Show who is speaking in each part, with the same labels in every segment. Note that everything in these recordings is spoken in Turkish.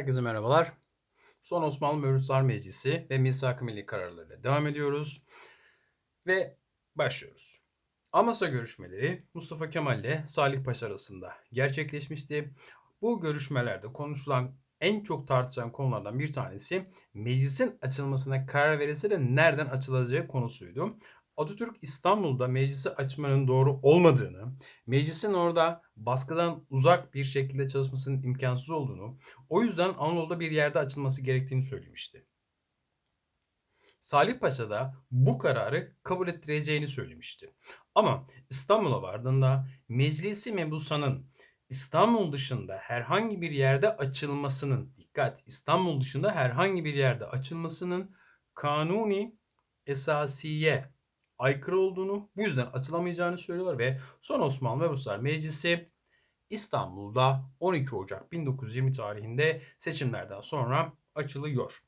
Speaker 1: Herkese merhabalar. Son Osmanlı Mevlütler Meclisi ve Misak-ı Milli kararlarıyla devam ediyoruz. Ve başlıyoruz. Amasya görüşmeleri Mustafa Kemal ile Salih Paşa arasında gerçekleşmişti. Bu görüşmelerde konuşulan en çok tartışılan konulardan bir tanesi meclisin açılmasına karar verilse de nereden açılacağı konusuydu. Atatürk İstanbul'da meclisi açmanın doğru olmadığını, meclisin orada baskıdan uzak bir şekilde çalışmasının imkansız olduğunu, o yüzden Anadolu'da bir yerde açılması gerektiğini söylemişti. Salih Paşa da bu kararı kabul ettireceğini söylemişti. Ama İstanbul'a vardığında Meclisi Mebusan'ın İstanbul dışında herhangi bir yerde açılmasının, dikkat İstanbul dışında herhangi bir yerde açılmasının kanuni esasiye aykırı olduğunu, bu yüzden açılamayacağını söylüyorlar ve son Osmanlı ve Ruslar Meclisi İstanbul'da 12 Ocak 1920 tarihinde seçimlerden sonra açılıyor.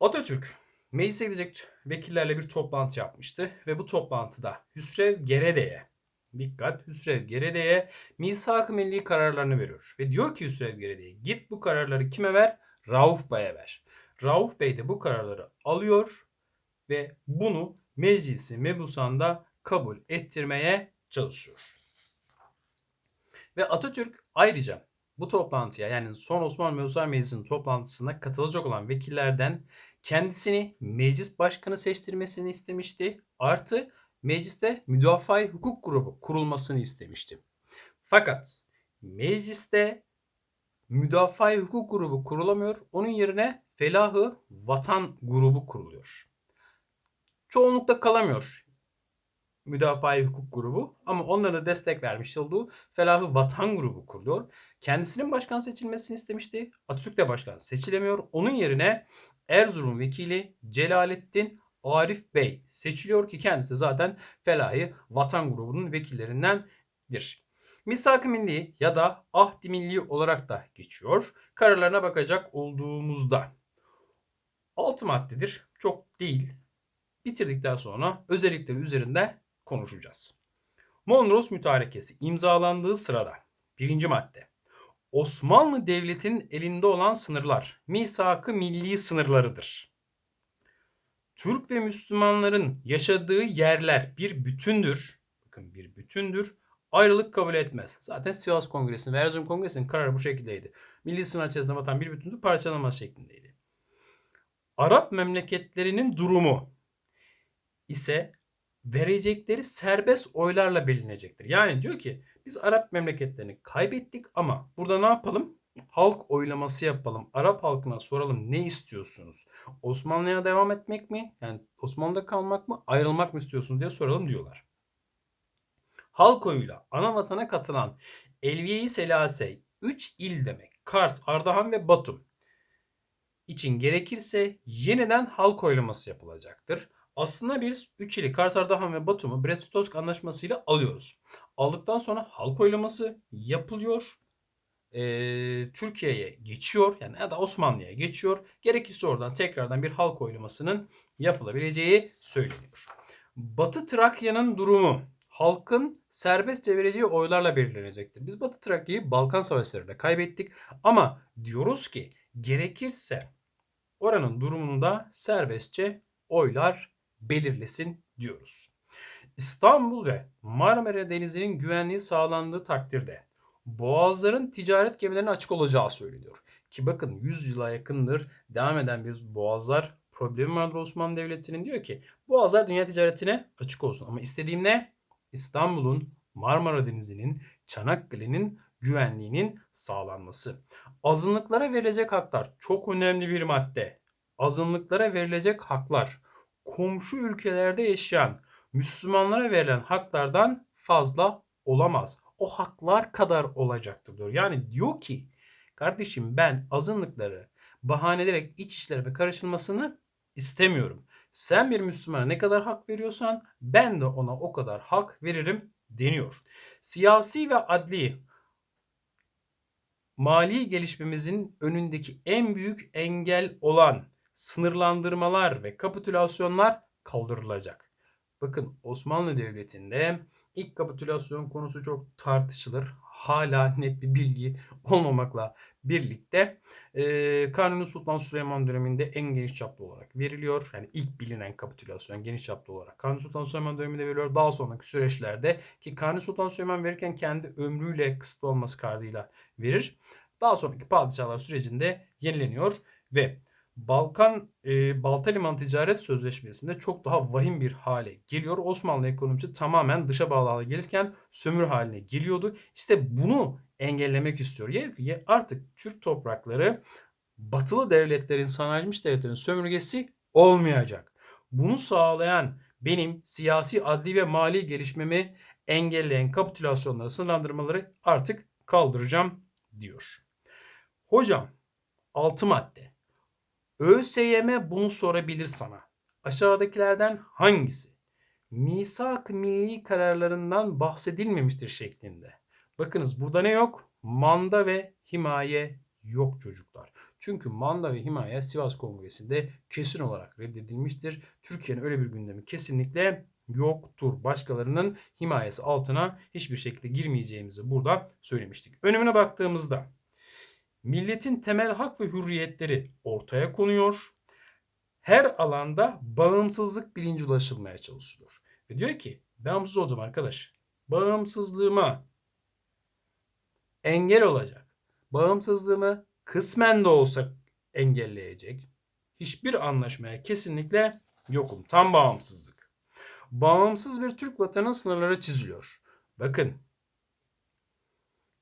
Speaker 1: Atatürk meclise gidecek vekillerle bir toplantı yapmıştı ve bu toplantıda Hüsrev Gerede'ye dikkat Hüsrev Gerede'ye misak-ı milli kararlarını veriyor. Ve diyor ki Hüsrev Gerede'ye git bu kararları kime ver? Rauf Bey'e ver. Rauf Bey de bu kararları alıyor ve bunu meclisi mebusan'da kabul ettirmeye çalışıyor. Ve Atatürk ayrıca bu toplantıya yani son Osmanlı Mevzular Meclisi'nin toplantısına katılacak olan vekillerden kendisini meclis başkanı seçtirmesini istemişti. Artı mecliste müdafaa hukuk grubu kurulmasını istemişti. Fakat mecliste müdafaa hukuk grubu kurulamıyor. Onun yerine felahı vatan grubu kuruluyor çoğunlukta kalamıyor müdafaa hukuk grubu ama onlara destek vermiş olduğu Felahı Vatan grubu kuruluyor. Kendisinin başkan seçilmesini istemişti. Atatürk de başkan seçilemiyor. Onun yerine Erzurum vekili Celalettin Arif Bey seçiliyor ki kendisi zaten Felahi Vatan grubunun vekillerindendir. Misak-ı Milli ya da Ahdi Milli olarak da geçiyor. Kararlarına bakacak olduğumuzda 6 maddedir. Çok değil bitirdikten sonra özellikleri üzerinde konuşacağız. Mondros Mütarekesi imzalandığı sırada birinci madde Osmanlı Devleti'nin elinde olan sınırlar misak-ı milli sınırlarıdır. Türk ve Müslümanların yaşadığı yerler bir bütündür. Bakın bir bütündür. Ayrılık kabul etmez. Zaten Sivas Kongresi'nin ve Erzurum Kongresi'nin kararı bu şekildeydi. Milli sınır içerisinde vatan bir bütündür parçalanmaz şeklindeydi. Arap memleketlerinin durumu ise verecekleri serbest oylarla belirlenecektir. Yani diyor ki biz Arap memleketlerini kaybettik ama burada ne yapalım? Halk oylaması yapalım. Arap halkına soralım ne istiyorsunuz? Osmanlı'ya devam etmek mi? Yani Osmanlı'da kalmak mı? Ayrılmak mı istiyorsunuz diye soralım diyorlar. Halk oyuyla ana vatana katılan Elviye-i Selase 3 il demek. Kars, Ardahan ve Batum için gerekirse yeniden halk oylaması yapılacaktır. Aslında biz 3 ili Kars, Ardahan ve Batum'u Brest-Litovsk anlaşmasıyla alıyoruz. Aldıktan sonra halk oylaması yapılıyor. Ee, Türkiye'ye geçiyor yani ya da Osmanlı'ya geçiyor. Gerekirse oradan tekrardan bir halk oylamasının yapılabileceği söyleniyor. Batı Trakya'nın durumu halkın serbestçe vereceği oylarla belirlenecektir. Biz Batı Trakya'yı Balkan Savaşları'nda kaybettik ama diyoruz ki gerekirse oranın durumunu da serbestçe oylar belirlesin diyoruz. İstanbul ve Marmara Denizi'nin güvenliği sağlandığı takdirde boğazların ticaret gemilerine açık olacağı söyleniyor. Ki bakın 100 yıla yakındır devam eden bir boğazlar problemi vardır Osmanlı Devleti'nin diyor ki boğazlar dünya ticaretine açık olsun. Ama istediğim ne? İstanbul'un, Marmara Denizi'nin, Çanakkale'nin güvenliğinin sağlanması. Azınlıklara verilecek haklar çok önemli bir madde. Azınlıklara verilecek haklar komşu ülkelerde yaşayan Müslümanlara verilen haklardan fazla olamaz. O haklar kadar olacaktır diyor. Yani diyor ki kardeşim ben azınlıkları bahane ederek iç işlerime karışılmasını istemiyorum. Sen bir Müslümana ne kadar hak veriyorsan ben de ona o kadar hak veririm deniyor. Siyasi ve adli mali gelişmemizin önündeki en büyük engel olan sınırlandırmalar ve kapitülasyonlar kaldırılacak. Bakın Osmanlı Devleti'nde ilk kapitülasyon konusu çok tartışılır. Hala net bir bilgi olmamakla birlikte e, Kanuni Sultan Süleyman döneminde en geniş çaplı olarak veriliyor. Yani ilk bilinen kapitülasyon geniş çaplı olarak Kanuni Sultan Süleyman döneminde veriliyor. Daha sonraki süreçlerde ki Kanuni Sultan Süleyman verirken kendi ömrüyle kısıtlı olması kaydıyla verir. Daha sonraki padişahlar sürecinde yenileniyor ve Balkan e, Balta Liman Ticaret Sözleşmesi'nde çok daha vahim bir hale geliyor. Osmanlı ekonomisi tamamen dışa bağlı hale gelirken sömür haline geliyordu. İşte bunu engellemek istiyor. Yani artık Türk toprakları batılı devletlerin, sanayileşmiş devletlerin sömürgesi olmayacak. Bunu sağlayan benim siyasi, adli ve mali gelişmemi engelleyen kapitülasyonları, sınırlandırmaları artık kaldıracağım diyor. Hocam 6 madde. ÖSYM bunu sorabilir sana. Aşağıdakilerden hangisi? Misak milli kararlarından bahsedilmemiştir şeklinde. Bakınız burada ne yok? Manda ve himaye yok çocuklar. Çünkü manda ve himaye Sivas Kongresi'nde kesin olarak reddedilmiştir. Türkiye'nin öyle bir gündemi kesinlikle yoktur. Başkalarının himayesi altına hiçbir şekilde girmeyeceğimizi burada söylemiştik. Önümüne baktığımızda milletin temel hak ve hürriyetleri ortaya konuyor. Her alanda bağımsızlık bilinci ulaşılmaya çalışılıyor. Ve diyor ki bağımsız olacağım arkadaş. Bağımsızlığıma engel olacak. Bağımsızlığımı kısmen de olsa engelleyecek. Hiçbir anlaşmaya kesinlikle yokum. Tam bağımsızlık. Bağımsız bir Türk vatanın sınırları çiziliyor. Bakın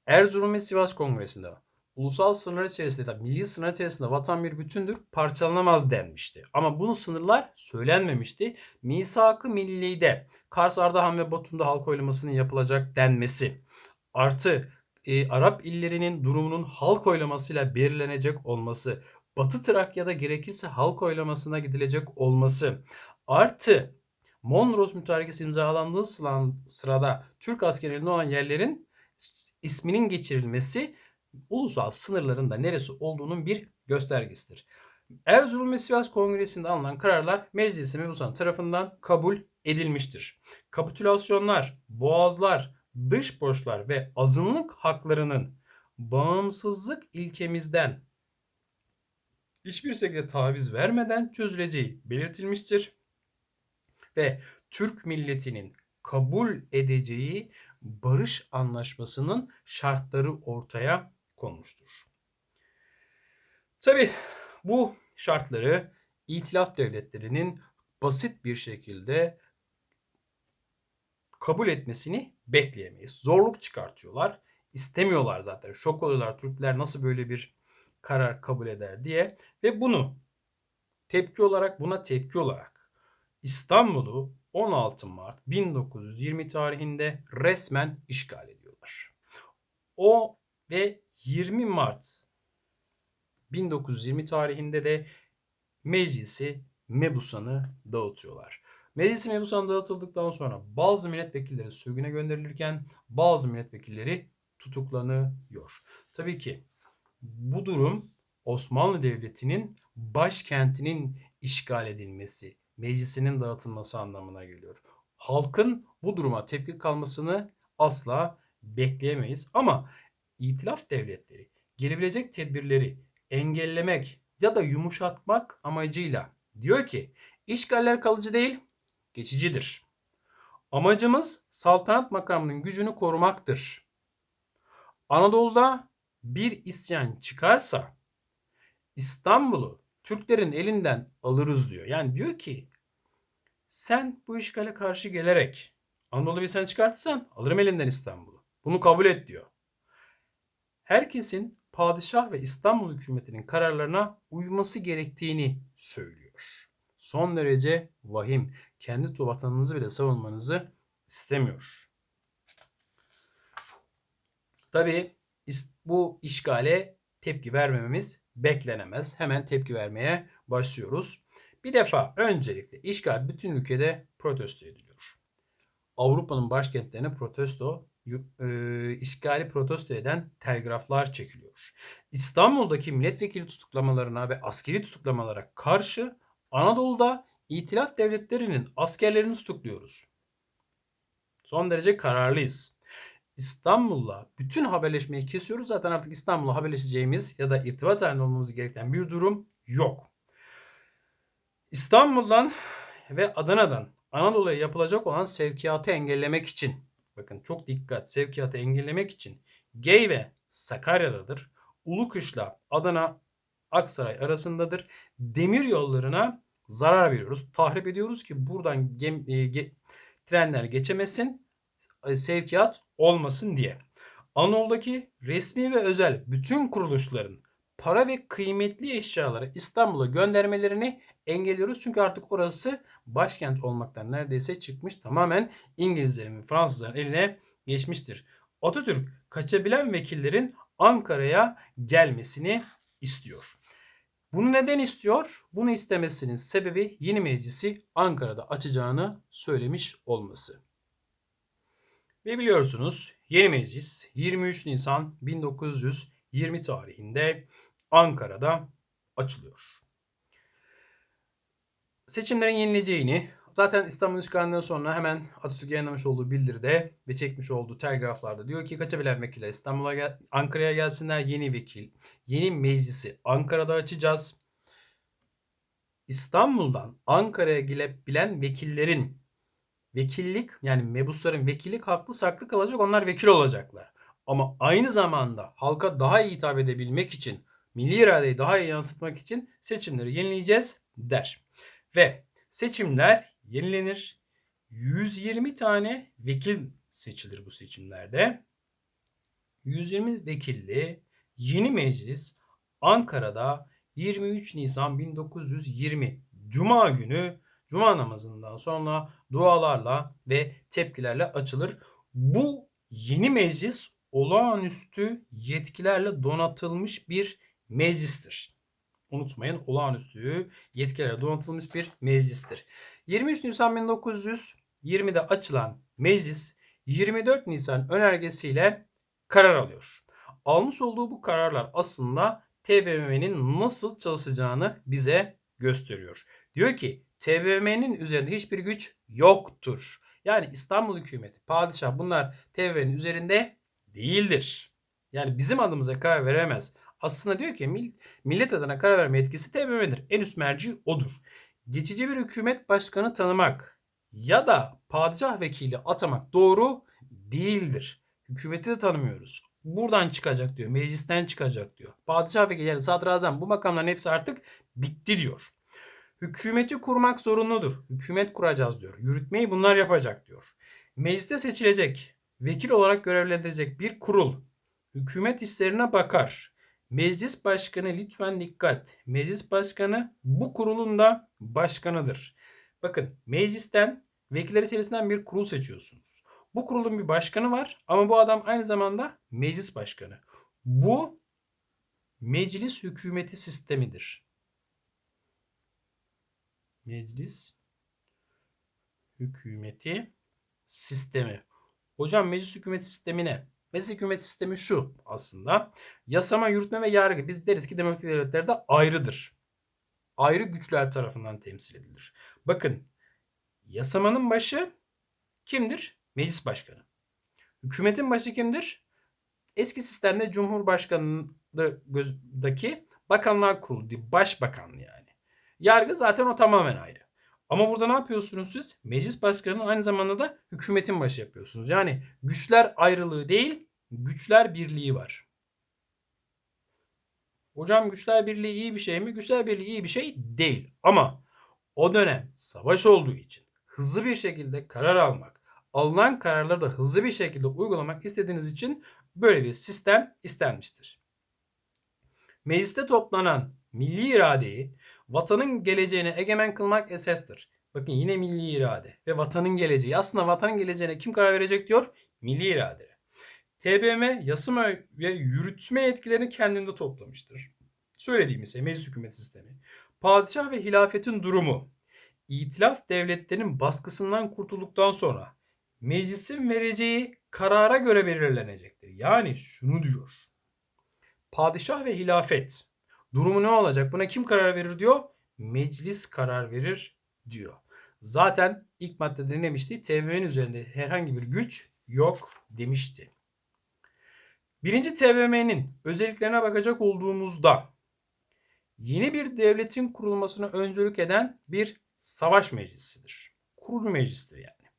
Speaker 1: Erzurum ve Sivas Kongresi'nde ulusal sınırlar içerisinde, milli sınırlar içerisinde vatan bir bütündür, parçalanamaz denmişti. Ama bunu sınırlar söylenmemişti. Misak-ı Milli'de Kars, Ardahan ve Batum'da halk oylamasının yapılacak denmesi. Artı e, Arap illerinin durumunun halk oylamasıyla belirlenecek olması. Batı Trakya'da gerekirse halk oylamasına gidilecek olması. Artı Mondros Mütarekesi imzalandığı sırada Türk askerlerinde olan yerlerin isminin geçirilmesi ulusal sınırlarında neresi olduğunun bir göstergesidir. Erzurum ve Sivas Kongresi'nde alınan kararlar Meclis-i tarafından kabul edilmiştir. Kapitülasyonlar, boğazlar, dış borçlar ve azınlık haklarının bağımsızlık ilkemizden hiçbir şekilde taviz vermeden çözüleceği belirtilmiştir. Ve Türk milletinin kabul edeceği barış anlaşmasının şartları ortaya konmuştur. Tabi bu şartları itilaf devletlerinin basit bir şekilde kabul etmesini bekleyemeyiz. Zorluk çıkartıyorlar. İstemiyorlar zaten. Şok oluyorlar Türkler nasıl böyle bir karar kabul eder diye. Ve bunu tepki olarak buna tepki olarak İstanbul'u 16 Mart 1920 tarihinde resmen işgal ediyorlar. O ve 20 Mart 1920 tarihinde de meclisi mebusanı dağıtıyorlar. Meclisi mebusan dağıtıldıktan sonra bazı milletvekilleri sürgüne gönderilirken bazı milletvekilleri tutuklanıyor. Tabii ki bu durum Osmanlı Devleti'nin başkentinin işgal edilmesi, meclisinin dağıtılması anlamına geliyor. Halkın bu duruma tepki kalmasını asla bekleyemeyiz. Ama itilaf devletleri gelebilecek tedbirleri engellemek ya da yumuşatmak amacıyla diyor ki işgaller kalıcı değil, geçicidir. Amacımız saltanat makamının gücünü korumaktır. Anadolu'da bir isyan çıkarsa İstanbul'u Türklerin elinden alırız diyor. Yani diyor ki sen bu işgale karşı gelerek Anadolu bir isyan çıkartırsan alırım elinden İstanbul'u. Bunu kabul et diyor. Herkesin padişah ve İstanbul hükümetinin kararlarına uyması gerektiğini söylüyor. Son derece vahim. Kendi vatanınızı bile savunmanızı istemiyor. Tabi bu işgale tepki vermememiz beklenemez. Hemen tepki vermeye başlıyoruz. Bir defa öncelikle işgal bütün ülkede protesto ediliyor. Avrupa'nın başkentlerine protesto, e, işgali protesto eden telgraflar çekiliyor. İstanbul'daki milletvekili tutuklamalarına ve askeri tutuklamalara karşı Anadolu'da itilaf devletlerinin askerlerini tutukluyoruz. Son derece kararlıyız. İstanbul'la bütün haberleşmeyi kesiyoruz. Zaten artık İstanbul'la haberleşeceğimiz ya da irtibat halinde olmamız gereken bir durum yok. İstanbul'dan ve Adana'dan Anadolu'ya yapılacak olan sevkiyatı engellemek için bakın çok dikkat sevkiyatı engellemek için Gey ve Sakarya'dadır. Ulukışla Adana Aksaray arasındadır. Demir yollarına zarar veriyoruz. Tahrip ediyoruz ki buradan gem, e, ge- trenler geçemesin, e, sevkiyat olmasın diye. Anadolu'daki resmi ve özel bütün kuruluşların para ve kıymetli eşyaları İstanbul'a göndermelerini engelliyoruz. Çünkü artık orası başkent olmaktan neredeyse çıkmış. Tamamen İngilizlerin ve Fransızların eline geçmiştir. Atatürk kaçabilen vekillerin Ankara'ya gelmesini istiyor. Bunu neden istiyor? Bunu istemesinin sebebi yeni meclisi Ankara'da açacağını söylemiş olması. Ve biliyorsunuz yeni meclis 23 Nisan 1920 tarihinde Ankara'da açılıyor. Seçimlerin yenileceğini zaten İstanbul işgalinden sonra hemen Atatürk yayınlamış olduğu bildiride ve çekmiş olduğu telgraflarda diyor ki kaçabilen vekiller İstanbul'a gel Ankara'ya gelsinler yeni vekil, yeni meclisi Ankara'da açacağız. İstanbul'dan Ankara'ya gelebilen vekillerin vekillik yani mebusların vekillik haklı saklı kalacak onlar vekil olacaklar. Ama aynı zamanda halka daha iyi hitap edebilmek için milli iradeyi daha iyi yansıtmak için seçimleri yenileyeceğiz der. Ve seçimler yenilenir. 120 tane vekil seçilir bu seçimlerde. 120 vekilli yeni meclis Ankara'da 23 Nisan 1920 Cuma günü Cuma namazından sonra dualarla ve tepkilerle açılır. Bu yeni meclis olağanüstü yetkilerle donatılmış bir meclistir. Unutmayın olağanüstü yetkilerle donatılmış bir meclistir. 23 Nisan 1920'de açılan meclis 24 Nisan önergesiyle karar alıyor. Almış olduğu bu kararlar aslında TBMM'nin nasıl çalışacağını bize gösteriyor. Diyor ki TBMM'nin üzerinde hiçbir güç yoktur. Yani İstanbul hükümeti, padişah bunlar TBMM'nin üzerinde değildir. Yani bizim adımıza karar veremez. Aslında diyor ki millet adına karar verme etkisi TBMM'dir. En üst merci odur. Geçici bir hükümet başkanı tanımak ya da padişah vekili atamak doğru değildir. Hükümeti de tanımıyoruz. Buradan çıkacak diyor. Meclisten çıkacak diyor. Padişah vekili yani sadrazam bu makamların hepsi artık bitti diyor. Hükümeti kurmak zorunludur. Hükümet kuracağız diyor. Yürütmeyi bunlar yapacak diyor. Mecliste seçilecek, vekil olarak görevlendirecek bir kurul hükümet hislerine bakar. Meclis başkanı lütfen dikkat. Meclis başkanı bu kurulun da başkanıdır. Bakın meclisten vekiller içerisinden bir kurul seçiyorsunuz. Bu kurulun bir başkanı var ama bu adam aynı zamanda meclis başkanı. Bu meclis hükümeti sistemidir. Meclis hükümeti sistemi. Hocam meclis hükümeti sistemi ne? Meclis hükümet sistemi şu aslında. Yasama, yürütme ve yargı. Biz deriz ki demokratik devletlerde ayrıdır. Ayrı güçler tarafından temsil edilir. Bakın yasamanın başı kimdir? Meclis başkanı. Hükümetin başı kimdir? Eski sistemde Cumhurbaşkanlığındaki Bakanlar Kurulu, başbakan yani. Yargı zaten o tamamen ayrı. Ama burada ne yapıyorsunuz siz? Meclis başkanının aynı zamanda da hükümetin başı yapıyorsunuz. Yani güçler ayrılığı değil, güçler birliği var. Hocam güçler birliği iyi bir şey mi? Güçler birliği iyi bir şey değil. Ama o dönem savaş olduğu için hızlı bir şekilde karar almak, alınan kararları da hızlı bir şekilde uygulamak istediğiniz için böyle bir sistem istenmiştir. Mecliste toplanan milli iradeyi vatanın geleceğine egemen kılmak esastır. Bakın yine milli irade ve vatanın geleceği. Aslında vatanın geleceğine kim karar verecek diyor? Milli irade. TBMM yasama ve yürütme etkilerini kendinde toplamıştır. Söylediğimiz şey meclis hükümet sistemi. Padişah ve hilafetin durumu İtilaf devletlerinin baskısından kurtulduktan sonra meclisin vereceği karara göre belirlenecektir. Yani şunu diyor. Padişah ve hilafet durumu ne olacak? Buna kim karar verir diyor? Meclis karar verir diyor. Zaten ilk maddede ne demişti? TBMM'nin üzerinde herhangi bir güç yok demişti. Birinci TBMM'nin özelliklerine bakacak olduğumuzda yeni bir devletin kurulmasına öncülük eden bir savaş meclisidir. Kurucu meclistir yani.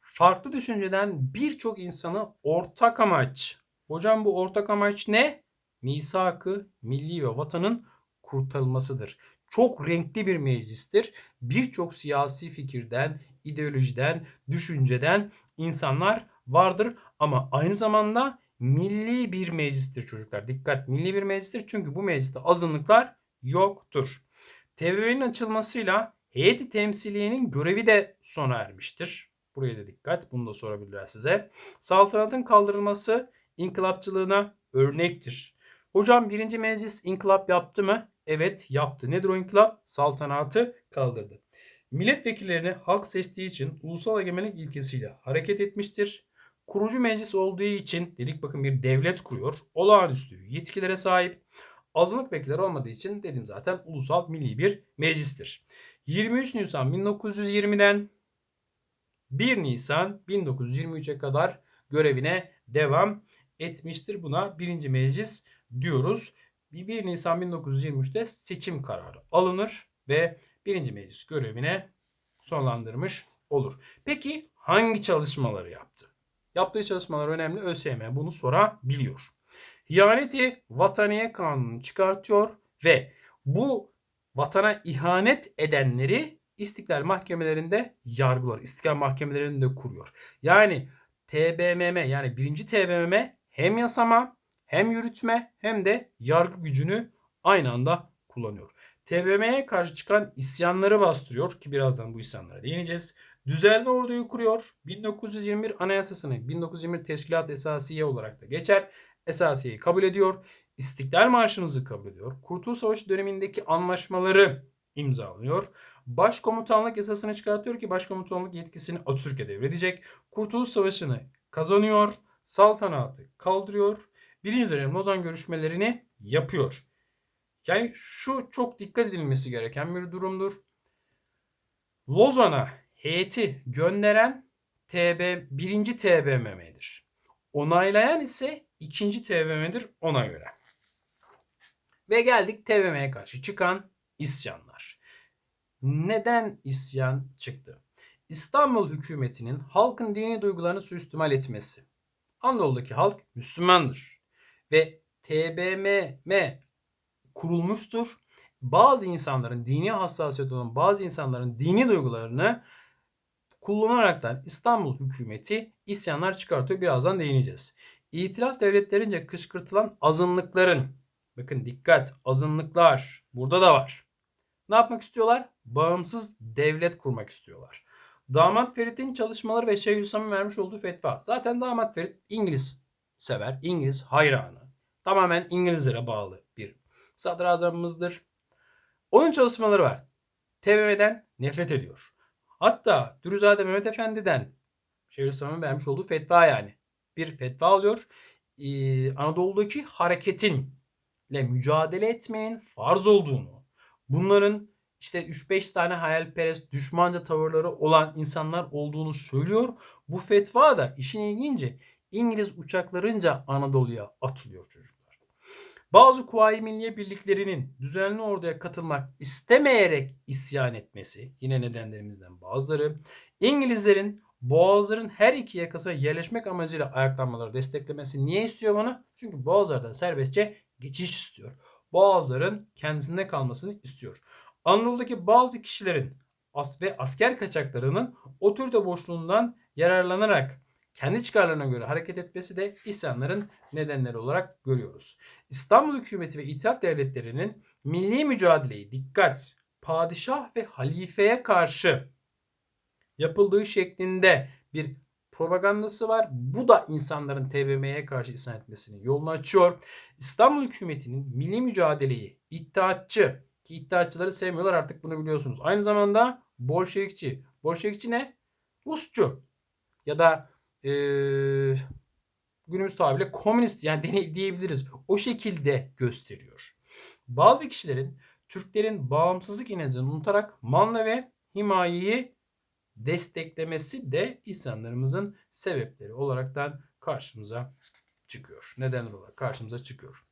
Speaker 1: Farklı düşünceden birçok insanı ortak amaç. Hocam bu ortak amaç ne? Misak-ı milli ve vatanın kurtarılmasıdır. Çok renkli bir meclistir. Birçok siyasi fikirden, ideolojiden, düşünceden insanlar vardır ama aynı zamanda milli bir meclistir çocuklar. Dikkat milli bir meclistir çünkü bu mecliste azınlıklar yoktur. TBMM'nin açılmasıyla heyeti temsiliyenin görevi de sona ermiştir. Buraya da dikkat. Bunu da sorabilirler size. Saltanatın kaldırılması inkılapçılığına örnektir. Hocam birinci meclis inkılap yaptı mı? Evet yaptı. Nedir o inkılap? Saltanatı kaldırdı. Milletvekillerini halk seçtiği için ulusal egemenlik ilkesiyle hareket etmiştir. Kurucu meclis olduğu için dedik bakın bir devlet kuruyor. Olağanüstü yetkilere sahip. Azınlık vekilleri olmadığı için dedim zaten ulusal milli bir meclistir. 23 Nisan 1920'den 1 Nisan 1923'e kadar görevine devam etmiştir. Buna birinci meclis diyoruz. 1 Nisan 1923'te seçim kararı alınır ve birinci meclis görevine sonlandırmış olur. Peki hangi çalışmaları yaptı? Yaptığı çalışmalar önemli. ÖSYM bunu sorabiliyor. Hiyaneti vataniye kanunu çıkartıyor ve bu vatana ihanet edenleri istiklal mahkemelerinde yargılar. İstiklal mahkemelerinde kuruyor. Yani TBMM yani birinci TBMM hem yasama hem yürütme hem de yargı gücünü aynı anda kullanıyor. TBMM'ye karşı çıkan isyanları bastırıyor ki birazdan bu isyanlara değineceğiz. Düzenli orduyu kuruyor. 1921 Anayasasını 1921 Teşkilat Esasiye olarak da geçer. Esasiyeyi kabul ediyor. İstiklal Marşı'nızı kabul ediyor. Kurtuluş Savaşı dönemindeki anlaşmaları imzalıyor. Başkomutanlık esasını çıkartıyor ki başkomutanlık yetkisini Atatürk'e devredecek. Kurtuluş Savaşı'nı kazanıyor. Saltanatı kaldırıyor. Birinci dönem Lozan görüşmelerini yapıyor. Yani şu çok dikkat edilmesi gereken bir durumdur. Lozan'a heyeti gönderen TB, birinci TBMM'dir. Onaylayan ise ikinci TBMM'dir ona göre. Ve geldik TBMM'ye karşı çıkan isyanlar. Neden isyan çıktı? İstanbul hükümetinin halkın dini duygularını suistimal etmesi. Anadolu'daki halk Müslümandır. Ve TBMM kurulmuştur. Bazı insanların dini hassasiyeti olan bazı insanların dini duygularını kullanaraktan İstanbul hükümeti isyanlar çıkartıyor. Birazdan değineceğiz. İtilaf devletlerince kışkırtılan azınlıkların bakın dikkat azınlıklar burada da var. Ne yapmak istiyorlar? Bağımsız devlet kurmak istiyorlar. Damat Ferit'in çalışmaları ve Şeyhülislam'ın vermiş olduğu fetva. Zaten Damat Ferit İngiliz sever, İngiliz hayranı. Tamamen İngilizlere bağlı bir sadrazamımızdır. Onun çalışmaları var. TBMM'den nefret ediyor. Hatta Dürüzade Mehmet Efendi'den Şeyhülislam'ın vermiş olduğu fetva yani. Bir fetva alıyor. Ee, Anadolu'daki hareketinle mücadele etmenin farz olduğunu, bunların işte 3-5 tane hayalperest, düşmanca tavırları olan insanlar olduğunu söylüyor. Bu fetva da işin ilginci İngiliz uçaklarınca Anadolu'ya atılıyor çocuklar. Bazı Kuvayi Milliye birliklerinin düzenli orduya katılmak istemeyerek isyan etmesi yine nedenlerimizden bazıları. İngilizlerin Boğazların her iki yakasına yerleşmek amacıyla ayaklanmaları desteklemesi niye istiyor bunu? Çünkü Boğazlardan serbestçe geçiş istiyor. Boğazların kendisinde kalmasını istiyor. Anadolu'daki bazı kişilerin as ve asker kaçaklarının otorite boşluğundan yararlanarak kendi çıkarlarına göre hareket etmesi de isyanların nedenleri olarak görüyoruz. İstanbul hükümeti ve İttihat devletlerinin milli mücadeleyi dikkat, padişah ve halifeye karşı yapıldığı şeklinde bir propagandası var. Bu da insanların TBMM'ye karşı isyan etmesini yolunu açıyor. İstanbul hükümetinin milli mücadeleyi iddiatçı ki iddiatçıları sevmiyorlar artık bunu biliyorsunuz. Aynı zamanda Bolşevikçi. Bolşevikçi ne? Rusçu. Ya da ee, günümüz tabiriyle komünist yani diyebiliriz. O şekilde gösteriyor. Bazı kişilerin Türklerin bağımsızlık inancını unutarak Manla ve himayeyi desteklemesi de isyanlarımızın sebepleri olaraktan karşımıza çıkıyor. Nedenler olarak karşımıza çıkıyor.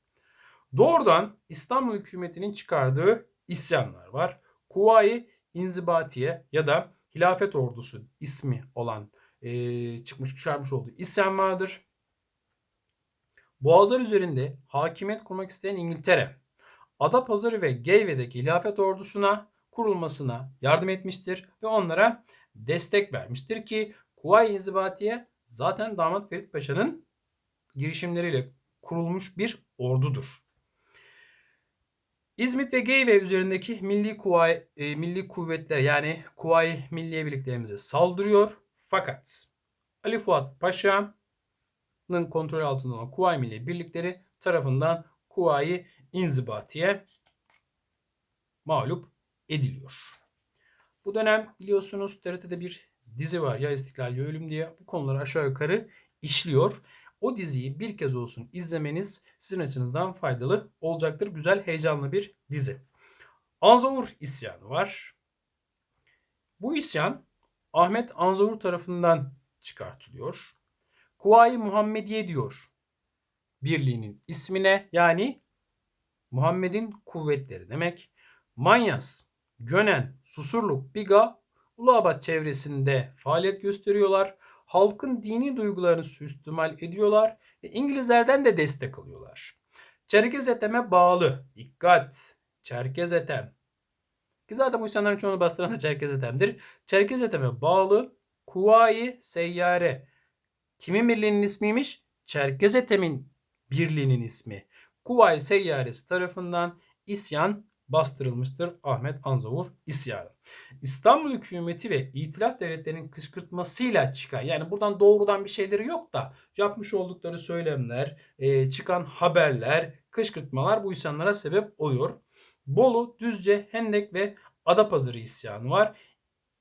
Speaker 1: Doğrudan İstanbul hükümetinin çıkardığı isyanlar var. Kuvayi İnzibatiye ya da Hilafet Ordusu ismi olan e, çıkmış çıkarmış olduğu isyan vardır. Boğazlar üzerinde hakimiyet kurmak isteyen İngiltere, Adapazarı ve Geyve'deki hilafet ordusuna kurulmasına yardım etmiştir ve onlara destek vermiştir ki Kuvayi İnzibatiye zaten Damat Ferit Paşa'nın girişimleriyle kurulmuş bir ordudur. İzmit ve Geyve üzerindeki milli kuvayi, e, milli kuvvetler yani Kuvayi Milliye birliklerimize saldırıyor. Fakat Ali Fuat Paşa'nın kontrol altında olan Kuvayi Milliye birlikleri tarafından Kuvayi İnzibatiye mağlup ediliyor. Bu dönem biliyorsunuz TRT'de bir dizi var ya İstiklal ya Ölüm diye bu konuları aşağı yukarı işliyor. O diziyi bir kez olsun izlemeniz sizin açınızdan faydalı olacaktır. Güzel, heyecanlı bir dizi. Anzavur isyanı var. Bu isyan Ahmet Anzavur tarafından çıkartılıyor. Kuvayi Muhammediye diyor birliğinin ismine yani Muhammed'in kuvvetleri demek. Manyas, Gönen, Susurluk, Biga, Uluabat çevresinde faaliyet gösteriyorlar. Halkın dini duygularını suistimal ediyorlar ve İngilizlerden de destek alıyorlar. Çerkez eteme bağlı. Dikkat! Çerkez etem. Ki zaten bu isyanların çoğunu bastıran da Çerkez etemdir. Çerkez eteme bağlı Kuvayi Seyyare. Kimin birliğinin ismiymiş? Çerkez etemin birliğinin ismi. Kuvayi Seyyaresi tarafından isyan bastırılmıştır Ahmet Anzavur isyanı. İstanbul hükümeti ve itilaf devletlerinin kışkırtmasıyla çıkan yani buradan doğrudan bir şeyleri yok da yapmış oldukları söylemler, e, çıkan haberler, kışkırtmalar bu isyanlara sebep oluyor. Bolu, Düzce, Hendek ve Adapazarı isyanı var.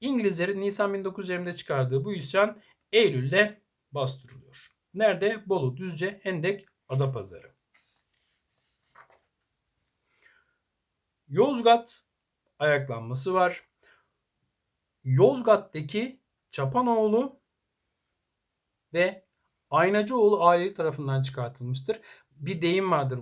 Speaker 1: İngilizlerin Nisan 1920'de çıkardığı bu isyan Eylül'de bastırılıyor. Nerede? Bolu, Düzce, Hendek, Adapazarı. Yozgat ayaklanması var. Yozgat'taki Çapanoğlu ve Aynacıoğlu aileleri tarafından çıkartılmıştır. Bir deyim vardır.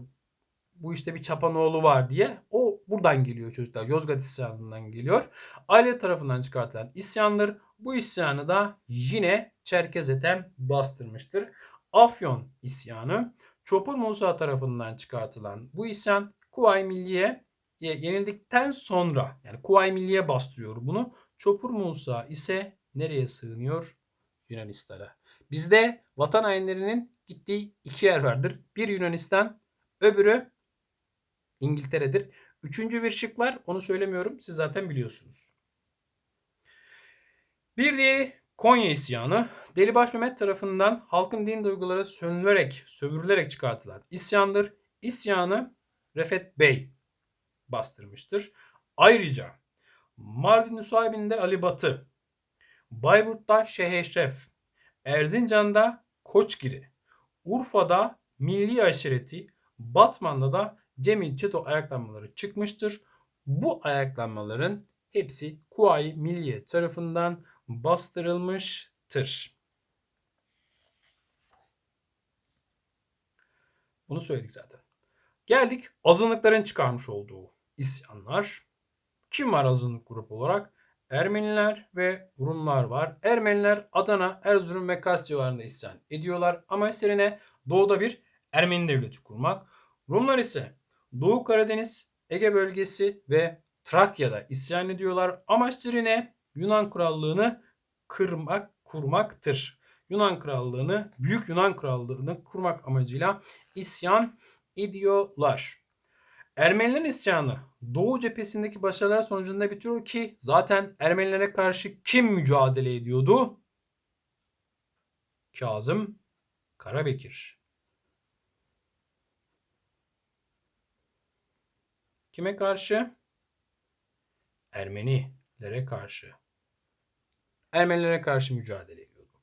Speaker 1: Bu işte bir Çapanoğlu var diye. O buradan geliyor çocuklar. Yozgat isyanından geliyor. Aile tarafından çıkartılan isyandır. Bu isyanı da yine Çerkez Ethem bastırmıştır. Afyon isyanı Çopur Musa tarafından çıkartılan bu isyan Kuvayi Milliye yenildikten sonra yani Kuvayi Milliye bastırıyor bunu. Çopur Musa ise nereye sığınıyor? Yunanistan'a. Bizde vatan hainlerinin gittiği iki yer vardır. Bir Yunanistan, öbürü İngiltere'dir. Üçüncü bir şık var. Onu söylemiyorum. Siz zaten biliyorsunuz. Bir diğeri Konya isyanı. Delibaş Mehmet tarafından halkın din duyguları sönülerek, sömürülerek çıkartılan isyandır. İsyanı Refet Bey bastırmıştır. Ayrıca Mardin Nusaybin'de Ali Batı, Bayburt'ta Şeyh Eşref, Erzincan'da Koçgiri, Urfa'da Milli Aşireti, Batman'da da Cemil Çeto ayaklanmaları çıkmıştır. Bu ayaklanmaların hepsi Kuvayi Milliye tarafından bastırılmıştır. Bunu söyledik zaten. Geldik azınlıkların çıkarmış olduğu isyanlar. Kim var azınlık grup olarak? Ermeniler ve Rumlar var. Ermeniler Adana, Erzurum ve Kars civarında isyan ediyorlar. Ama eserine doğuda bir Ermeni devleti kurmak. Rumlar ise Doğu Karadeniz, Ege bölgesi ve Trakya'da isyan ediyorlar. Amaçları ne? Yunan krallığını kırmak, kurmaktır. Yunan krallığını, Büyük Yunan krallığını kurmak amacıyla isyan ediyorlar. Ermenilerin isyanı Doğu cephesindeki başarılar sonucunda bitiyor ki zaten Ermenilere karşı kim mücadele ediyordu? Kazım Karabekir. Kime karşı? Ermenilere karşı. Ermenilere karşı mücadele ediyordu.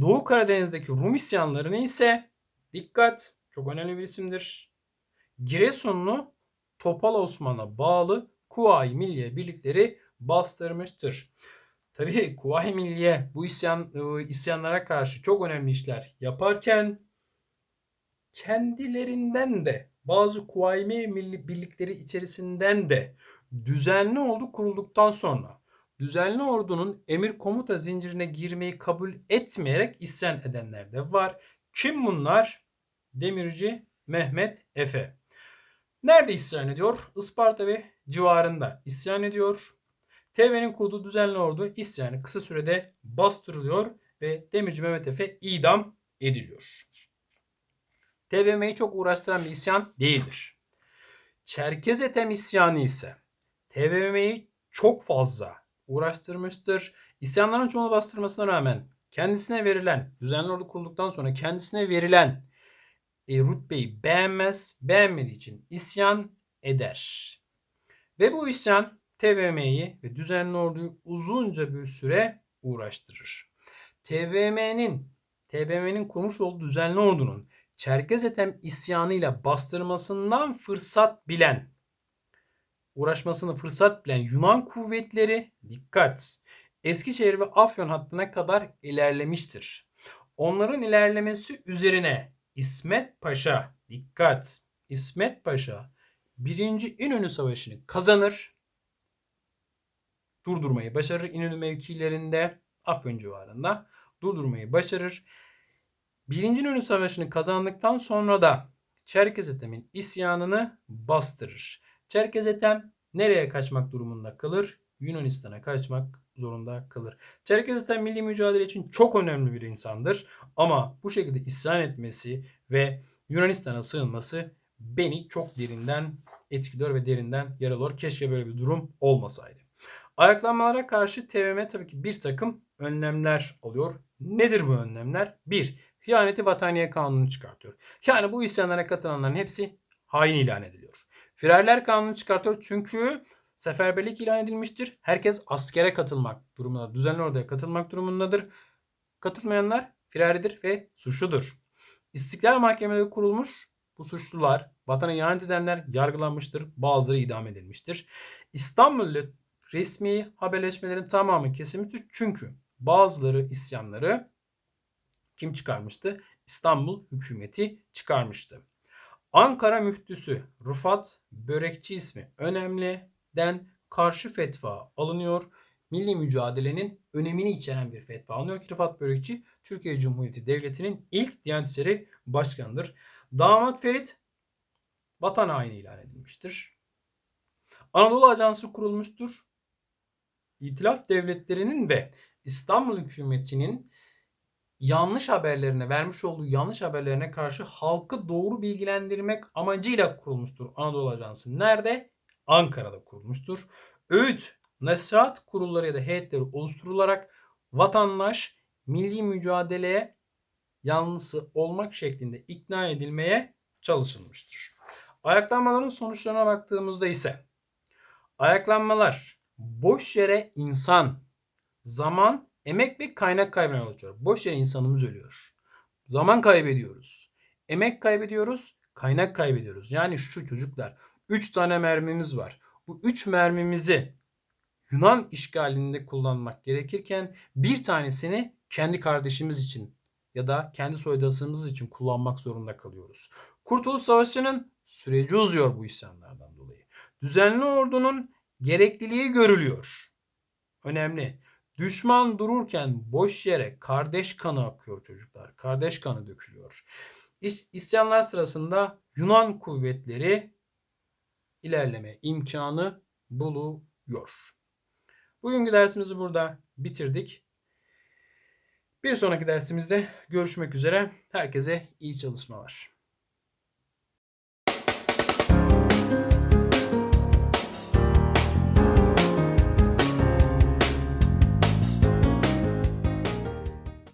Speaker 1: Doğu Karadeniz'deki Rum isyanlarını ise dikkat çok önemli bir isimdir. Giresunlu Topal Osman'a bağlı Kuvayi Milliye birlikleri bastırmıştır. Tabii Kuvayi Milliye bu isyan, e, isyanlara karşı çok önemli işler yaparken kendilerinden de bazı Kuvayi Milli birlikleri içerisinden de düzenli ordu kurulduktan sonra düzenli ordunun emir komuta zincirine girmeyi kabul etmeyerek isyan edenler de var. Kim bunlar? Demirci Mehmet Efe. Nerede isyan ediyor? Isparta ve civarında isyan ediyor. TV'nin kurduğu düzenli ordu isyanı kısa sürede bastırılıyor ve Demirci Mehmet Efe idam ediliyor. TBMM'yi çok uğraştıran bir isyan değildir. Çerkez Etem isyanı ise TBMM'yi çok fazla uğraştırmıştır. İsyanların çoğunu bastırmasına rağmen kendisine verilen, düzenli ordu kurulduktan sonra kendisine verilen e, rütbeyi beğenmez, beğenmediği için isyan eder. Ve bu isyan TBMM'yi ve düzenli orduyu uzunca bir süre uğraştırır. TBMM'nin TBMM'nin kurmuş olduğu düzenli ordunun Çerkez Etem isyanıyla bastırmasından fırsat bilen, uğraşmasını fırsat bilen Yunan kuvvetleri dikkat Eskişehir ve Afyon hattına kadar ilerlemiştir. Onların ilerlemesi üzerine İsmet Paşa dikkat İsmet Paşa 1. İnönü Savaşı'nı kazanır. Durdurmayı başarır İnönü mevkilerinde Afyon civarında durdurmayı başarır. Birinci İnönü Savaşı'nı kazandıktan sonra da Çerkezetem'in isyanını bastırır. Çerkezetem nereye kaçmak durumunda kalır? Yunanistan'a kaçmak zorunda kalır. Çerkezetem milli mücadele için çok önemli bir insandır. Ama bu şekilde isyan etmesi ve Yunanistan'a sığınması beni çok derinden etkiliyor ve derinden yaralıyor. Keşke böyle bir durum olmasaydı. Ayaklanmalara karşı TVM tabii ki bir takım önlemler alıyor. Nedir bu önlemler? 1. Hıyaneti vataniye kanunu çıkartıyor. Yani bu isyanlara katılanların hepsi hain ilan ediliyor. Firarler kanunu çıkartıyor çünkü seferberlik ilan edilmiştir. Herkes askere katılmak durumunda, düzenli orduya katılmak durumundadır. Katılmayanlar firaridir ve suçludur. İstiklal mahkemeleri kurulmuş. Bu suçlular, vatana ihanet edenler yargılanmıştır. Bazıları idam edilmiştir. İstanbul'da resmi haberleşmelerin tamamı kesilmiştir. Çünkü bazıları isyanları kim çıkarmıştı? İstanbul hükümeti çıkarmıştı. Ankara müftüsü Rufat Börekçi ismi önemliden karşı fetva alınıyor. Milli mücadelenin önemini içeren bir fetva alınıyor ki Rıfat Börekçi Türkiye Cumhuriyeti Devleti'nin ilk Diyanet İşleri Başkanı'dır. Damat Ferit vatan haini ilan edilmiştir. Anadolu Ajansı kurulmuştur. İtilaf devletlerinin ve İstanbul hükümetinin yanlış haberlerine vermiş olduğu yanlış haberlerine karşı halkı doğru bilgilendirmek amacıyla kurulmuştur Anadolu Ajansı. Nerede? Ankara'da kurulmuştur. Öğüt, nasihat kurulları ya da heyetleri oluşturularak vatandaş milli mücadeleye yanlısı olmak şeklinde ikna edilmeye çalışılmıştır. Ayaklanmaların sonuçlarına baktığımızda ise ayaklanmalar boş yere insan, zaman, emek ve kaynak kaybına yol açıyor. Boş yere insanımız ölüyor. Zaman kaybediyoruz. Emek kaybediyoruz, kaynak kaybediyoruz. Yani şu çocuklar 3 tane mermimiz var. Bu 3 mermimizi Yunan işgalinde kullanmak gerekirken bir tanesini kendi kardeşimiz için ya da kendi soydaşımız için kullanmak zorunda kalıyoruz. Kurtuluş Savaşı'nın süreci uzuyor bu isyanlardan dolayı. Düzenli ordunun gerekliliği görülüyor. Önemli. Düşman dururken boş yere kardeş kanı akıyor çocuklar. Kardeş kanı dökülüyor. İsyanlar sırasında Yunan kuvvetleri ilerleme imkanı buluyor. Bugünkü dersimizi burada bitirdik. Bir sonraki dersimizde görüşmek üzere. Herkese iyi çalışmalar.